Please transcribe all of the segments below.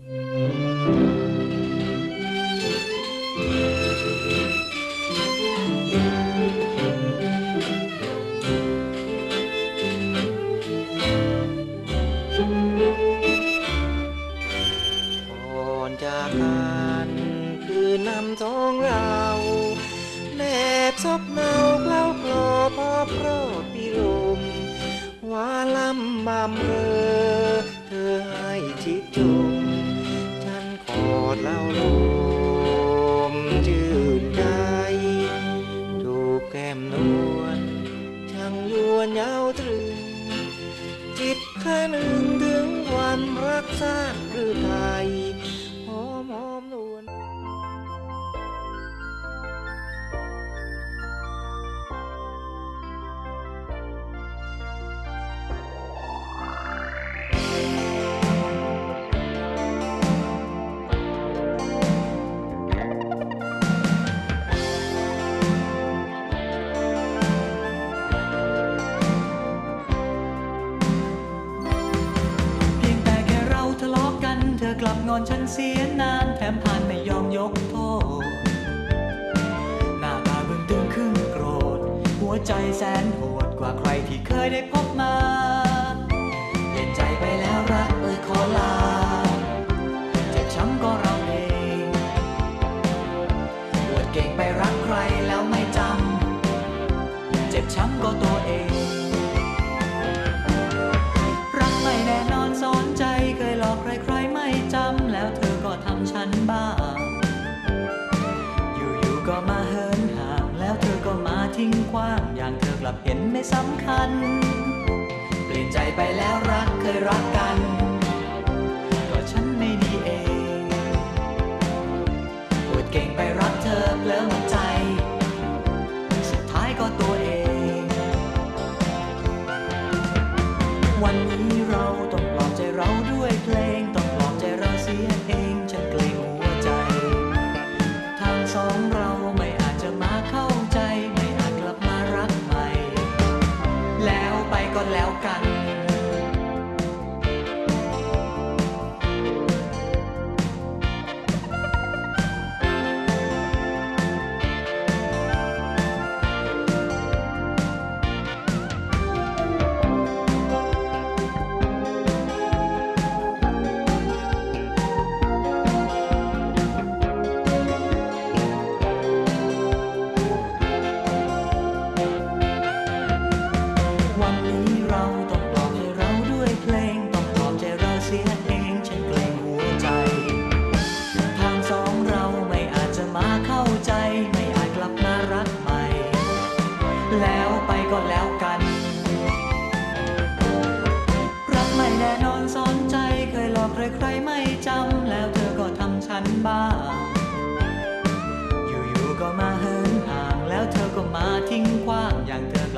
ก่ รักชาหรือไทย งอนฉันเสียนานแถมผ่านไม่ยอมยกโทษ หน้าตาบึ้งตึงขึ้นโกรธ หัวใจแสนโหดกว่าใครที่เคยได้พบมาเปลี่ยนใจไปแล้วรักเอ่ยขอลาเจ็บช้ำก็เราเองอวดเก่งไปรักใครแล้วไม่จำ เจ็บช้ำก็ตัว มาเหินห่าง แล้วเธอก็มาทิ้งขว้าง อย่างเธอกลับเห็นไม่สำคัญ เปลี่ยนใจไปแล้วรักเคยรักกัน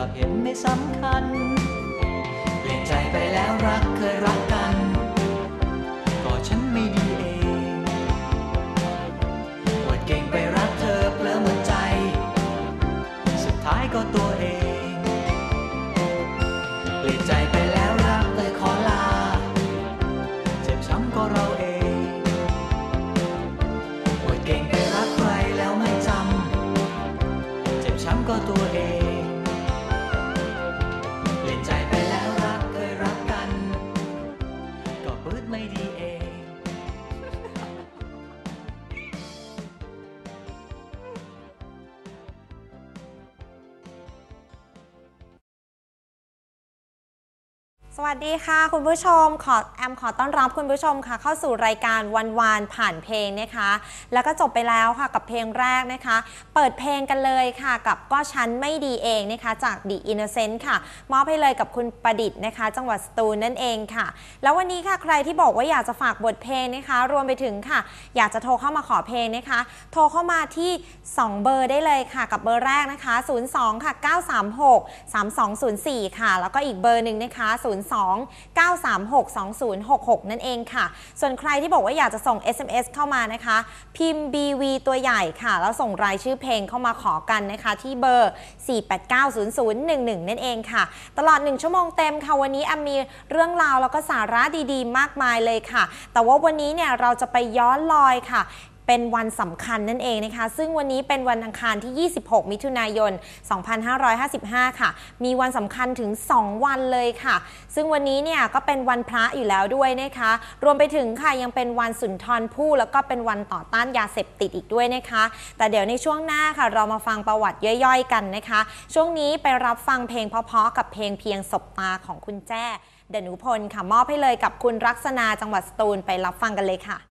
ลับเห็นไม่สำคัญ เปลี่ยนใจไปแล้วรักเคยรักกัน ก็ฉันไม่ดีเองปวดเก่งไปรักเธอเพลิหมดใจ สุดท้ายก็ตัวเอง เปลี่ยนใจ วัสดีค่ะ คุณผู้ชมขอแอมขอต้อนรับคุณผู้ชมค่ะ เข้าสู่รายการวันวานผ่านเพลงนะคะ แล้วก็จบไปแล้วค่ะกับเพลงแรกนะคะ เปิดเพลงกันเลยค่ะ กับก็ฉันไม่ดีเองนะคะ จาก The Innocent ค่ะ มอบให้เลยกับคุณประดิษฐ์นะคะ จังหวัดสตูลนั่นเองค่ะ แล้ววันนี้ค่ะใครที่บอกว่าอยากจะฝากบทเพลงนะคะ รวมไปถึงค่ะ อยากจะโทรเข้ามาขอเพลงนะคะ โทรเข้ามาที่ 2 เบอร์ได้เลยค่ะ กับเบอร์แรกนะคะ 02ค่ะ936 3204 ค่ะ แล้วก็อีกเบอร์หนึ่งนะคะ0 936 2066 นั่นเองค่ะ ส่วนใครที่บอกว่าอยากจะส่ง SMS เข้ามานะคะ พิมพ์ BV ตัวใหญ่ค่ะ แล้วส่งรายชื่อเพลงเข้ามาขอกันนะคะ ที่เบอร์ 4890011 นั่นเองค่ะ ตลอด 1 ชั่วโมงเต็มค่ะ วันนี้แอมมีเรื่องราวแล้วก็สาระดีๆ มากมายเลยค่ะ แต่ว่าวันนี้เนี่ยเราจะไปย้อนลอยค่ะ เป็นวันสำคัญนั่นเองนะคะ ซึ่งวันนี้เป็นวันอังคารที่ 26 มิถุนายน 2555 ค่ะ มีวันสำคัญถึง 2 วันเลยค่ะ ซึ่งวันนี้เนี่ยก็เป็นวันพระอยู่แล้วด้วยนะคะ รวมไปถึงค่ะยังเป็นวันสุนทรภู่แล้วก็เป็นวันต่อต้านยาเสพติดอีกด้วยนะคะ แต่เดี๋ยวในช่วงหน้าค่ะ เรามาฟังประวัติย่อยๆ กันนะคะ ช่วงนี้ไปรับฟังเพลงเพราะๆกับเพลงเพียงศบตาของคุณแจ้เดนุพลค่ะมอบให้เลยกับคุณรักษณาจังหวัดสตูลไปรับฟังกันเลยค่ะ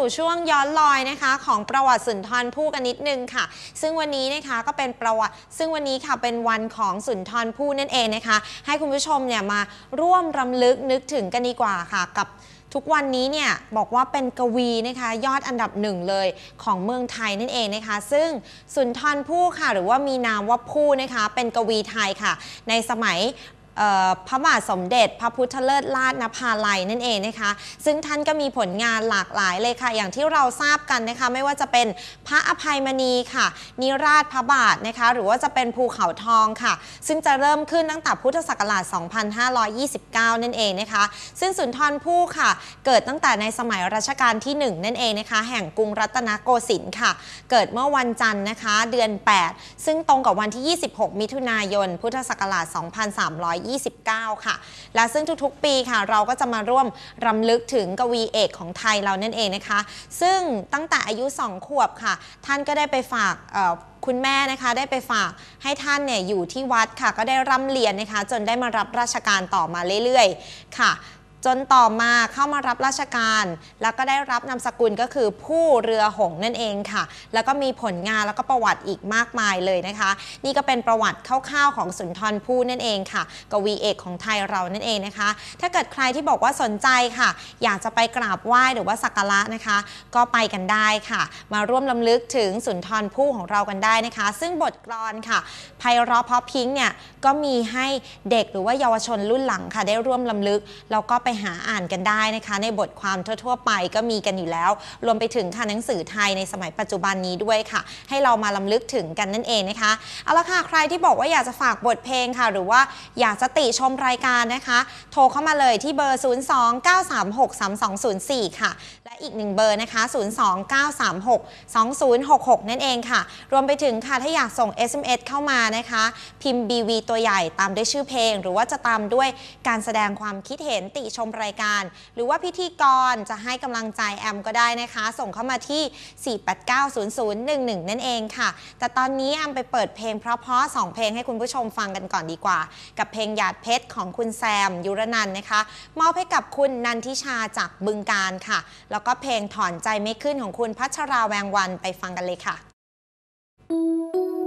สู่ช่วงย้อนลอยนะคะของประวัติสุนทรภู่กันนิดนึงค่ะ ซึ่งวันนี้นะคะก็เป็นประวัติ ซึ่งวันนี้ค่ะเป็นวันของสุนทรภู่นั่นเองนะคะ ให้คุณผู้ชมเนี่ยมาร่วมรำลึกนึกถึงกันดีกว่าค่ะกับทุกวันนี้เนี่ยบอกว่าเป็นกวีนะคะยอดอันดับหนึ่งเลยของเมืองไทยนั่นเองนะคะ ซึ่งสุนทรภู่ค่ะ หรือว่ามีนามว่าภู่นะคะ เป็นกวีไทยค่ะ ในสมัย พระบาทสมเด็จ พระพุทธเลิศลาดนภาลัยนั่นเองนะคะ ซึ่งท่านก็มีผลงานหลากหลายเลยค่ะ อย่างที่เราทราบกันนะคะ ไม่ว่าจะเป็นพระอภัยมณีค่ะ นิราชพระบาทนะคะ หรือว่าจะเป็นภูเขาทองค่ะ ซึ่งจะเริ่มขึ้นตั้งแต่พุทธศักราช 2529 นั่นเองนะคะ ซึ่งสุนทรภู่ค่ะ เกิดตั้งแต่ในสมัยรัชกาลที่ 1 นั่นเองนะคะ แห่งกรุงรัตนโกสินทร์ค่ะ เกิดเมื่อวันจันทร์นะคะ เดือน 8 ซึ่งตรงกับวันที่ 26 มิถุนายน พุทธศักราช 2300 2329 ค่ะ และซึ่งทุกๆ ปีค่ะ เราก็จะมาร่วมรำลึกถึงกวีเอกของไทยเรานั่นเองนะคะ ซึ่งตั้งแต่อายุ 2 ขวบค่ะ ท่านก็ได้ไปฝากคุณแม่นะคะได้ไปฝากให้ท่านเนี่ยอยู่ที่วัดค่ะ ก็ได้ร่ำเรียนนะคะ จนได้มารับราชการต่อมาเรื่อยๆ ค่ะ จนต่อมาเข้ามารับราชการ แล้วก็ได้รับนามสกุลก็คือผู้เรือหงนั่นเองค่ะ แล้วก็มีผลงานแล้วก็ประวัติอีกมากมายเลยนะคะ นี่ก็เป็นประวัติคร่าวๆของสุนทรภู่นั่นเองค่ะ กวีเอกของไทยเรานั่นเองนะคะ ถ้าเกิดใครที่บอกว่าสนใจค่ะ อยากจะไปกราบไหว้หรือว่าสักการะนะคะ ก็ไปกันได้ค่ะ มาร่วมลำลึกถึงสุนทรภู่ของเรากันได้นะคะ ซึ่งบทกลอนค่ะไพเราะเพราะพิงเนี่ยก็มีให้เด็กหรือว่าเยาวชนรุ่นหลังค่ะ ได้ร่วมลำลึกแล้วก็ไปหาอ่านกันได้นะคะ ในบทความทั่ว ๆ ไปก็มีกันอยู่แล้ว รวมไปถึงค่ะหนังสือไทยในสมัยปัจจุบันนี้ด้วยค่ะ ให้เรามาลำลึกถึงกันนั่นเองนะคะเอาละค่ะใครที่บอกว่าอยากจะฝากบทเพลงค่ะ หรือว่าอยากจะติชมรายการนะคะ โทรเข้ามาเลยที่เบอร์ 029363204 ค่ะ และอีกหนึ่งเบอร์นะคะ 029362066 นั่นเองค่ะ รวมไปถึงค่ะถ้าอยากส่ง SMS เข้ามานะคะ พิมพ์ BV ตัวใหญ่ตามด้วยชื่อเพลง หรือว่าจะตามด้วยการแสดงความคิดเห็นติชมรายการ หรือว่าพิธีกรจะให้กำลังใจแอมก็ได้นะคะ ส่งเข้ามาที่ 4890011 นั่นเองค่ะ แต่ตอนนี้แอมไปเปิดเพลงเพราะๆสองเพลงให้คุณผู้ชมฟังกันก่อนดีกว่า กับเพลงหยาดเพชรของคุณแซมยุรนันนะคะ มอบให้กับคุณนันทิชาจากบึงการค่ะ แล้วก็เพลงถอนใจไม่ขึ้นของคุณพัชราแวงวันไปฟังกันเลยค่ะเป